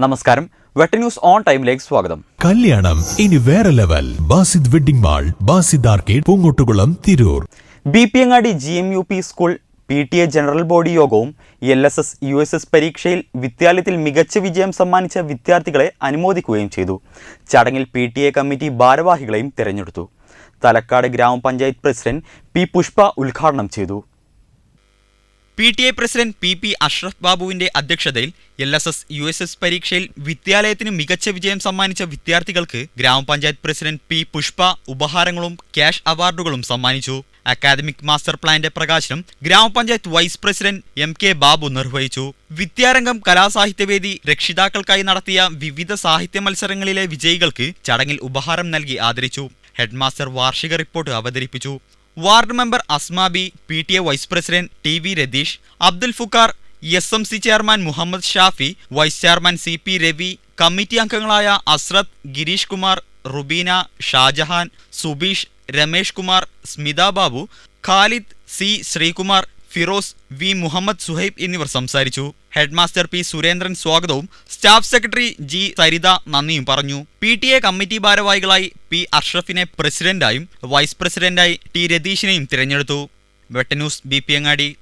നമസ്കാരം. വെട്ട news on ടൈമിലേക്ക് സ്വാഗതം. കല്യാണം. ഇനി വേറെ level. Basid wedding mall Basid arcade Poongottukulam Tirur. B P Angadi G M U P school P T A general body യോഗവും L S S U S S പരീക്ഷയിൽ വിദ്യാലയത്തിൽ മികച്ച വിജയം സമ്മാനിച്ച വിദ്യാർത്ഥികളെ അനുമോദിക്കുകയും ചെയ്തു. ചടങ്ങിൽ പി ടി എ കമ്മിറ്റി ഭാരവാഹികളെയും തിരഞ്ഞെടുത്തു. തലക്കാട് ഗ്രാമപഞ്ചായത്ത് പ്രസിഡന്റ് പി പുഷ്പ ഉദ്ഘാടനം ചെയ്തു. P T A president P P Ashraf ബാബുവിന്റെ അധ്യക്ഷതയിൽ L S S U S S പരീക്ഷയിൽ വിദ്യാലയത്തിന് മികച്ച വിജയം സമ്മാനിച്ച വിദ്യാർത്ഥികൾക്ക് ഗ്രാമപഞ്ചായത്ത് പ്രസിഡന്റ് പി പുഷ്പ ഉപഹാരങ്ങളും ക്യാഷ് അവാർഡുകളും സമ്മാനിച്ചു. അക്കാദമിക് മാസ്റ്റർ പ്ലാന്റെ പ്രകാശനം ഗ്രാമപഞ്ചായത്ത് vice president M K Babu നിർവഹിച്ചു. വിദ്യാരംഗം കലാസാഹിത്യവേദി രക്ഷിതാക്കൾക്കായി നടത്തിയ വിവിധ സാഹിത്യ മത്സരങ്ങളിലെ വിജയികൾക്ക് ചടങ്ങിൽ ഉപഹാരം നൽകി ആദരിച്ചു. ഹെഡ്മാസ്റ്റർ വാർഷിക റിപ്പോർട്ട് അവതരിപ്പിച്ചു. Ward member Asmabi P T A vice president T V Ratheesh Abdul Fukkar S M C chairman Muhammad Shafi vice chairman C P Ravi committee അംഗങ്ങളായ അസ്രത് ഗിരീഷ് കുമാർ റുബീന ഷാജഹാൻ സുബീഷ് രമേഷ് കുമാർ സ്മിത ബാബു ഖാലിദ് സി ശ്രീകുമാർ ഫിറോസ് വി മുഹമ്മദ് സുഹൈബ് എന്നിവർ സംസാരിച്ചു. ഹെഡ്മാസ്റ്റർ പി സുരേന്ദ്രൻ സ്വാഗതവും. Staff secretary G Saritha നന്ദിയും പറഞ്ഞു. P T A committee ഭാരവാഹികളായി P അഷ്റഫിനെ പ്രസിഡന്റായും vice പ്രസിഡന്റായി ടി രതീഷിനെയും തിരഞ്ഞെടുത്തു. വെട്ടന്യൂസ് ബി പി അങ്ങാടി.